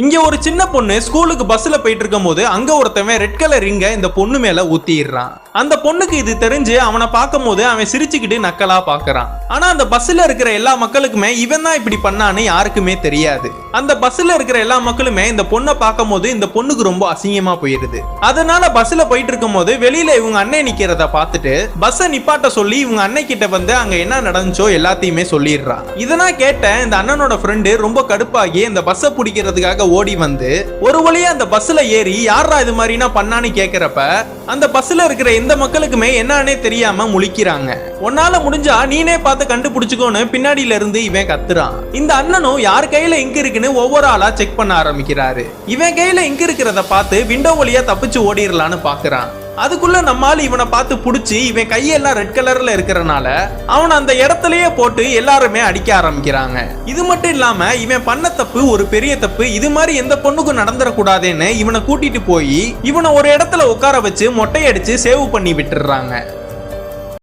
இங்க ஒரு சின்ன பொண்ணு ஸ்கூலுக்கு பஸ்ல போயிட்டு இருக்கும்போது அங்க ஒருத்தவன் ரெட் கலர் ரிங்க இந்த பொண்ணு மேல ஊத்திடுறான். அந்த பொண்ணுக்கு இது தெரிஞ்சு அவனை பார்க்கும்போது அவன் சிரிச்சுக்கிட்டு நக்கலா பாக்குறான் ஆனா அந்த பஸ்ல இருக்கிற எல்லா மக்களுக்குமே இவன் தான் இப்படி பண்ணான்னு யாருக்குமே தெரியாது. அந்த பஸ்ல இருக்கிற எல்லா மக்களுமே இந்த பொண்ணை பார்க்கும்போது இந்த பொண்ணுக்கு ரொம்ப அசிங்கமா போயிருது. அதனால பஸ்ல போயிட்டு இருக்கும்போது வெளியில இவங்க அண்ணன் நிக்கிறத பார்த்துட்டு பஸ்ஸை நிப்பாட்ட சொல்லி இவங்க அண்ணன் கிட்ட வந்து அங்க என்ன நடந்துச்சோ எல்லாத்தையுமே சொல்லிடுறான் இதெல்லாம் கேட்ட இந்த அண்ணனோட ஃப்ரெண்டு ரொம்ப கடுப்பாகி இந்த பஸ்ஸை பிடிக்கிறதுக்காக ஓடி வந்து ஒரு வழியா அந்த பஸ்ல ஏறி யாரா இது மாதிரினா பண்ணான்னு கேக்குறப்ப அந்த பஸ்ல இருக்கிற எந்த மக்களுக்குமே என்னன்னே தெரியாம முழிக்கிறாங்க. உன்னால முடிஞ்சா நீனே பார்த்து கண்டுபிடிச்சுக்கோன்னு பின்னாடியில இருந்து இவன் கத்துறான். இந்த அண்ணனும் யார் கையில எங்க இருக்குன்னு ஒவ்வொரு ஆளா செக் பண்ண ஆரம்பிக்கிறாரு. இவன் கையில எங்க இருக்கிறத பார்த்து விண்டோ வழியா தப்பிச்சு ஓடிடலான்னு பாக்குறான். அதுக்குள்ள நம்மால் இவனை பார்த்து பிடிச்சி இவன் கையெல்லாம் ரெட் கலர்ல இருக்கிறனால அவனை அந்த இடத்துலயே போட்டு எல்லாருமே அடிக்க ஆரம்பிக்கிறாங்க. இது மட்டும் இல்லாம இவன் பண்ண தப்பு ஒரு பெரிய தப்பு. இது மாதிரி எந்த பொண்ணுக்கும் நடந்துடக்கூடாதுன்னு இவனை கூட்டிட்டு போய் இவனை ஒரு இடத்துல உட்கார வச்சு மொட்டையடிச்சு சேவ் பண்ணி விட்டுறாங்க.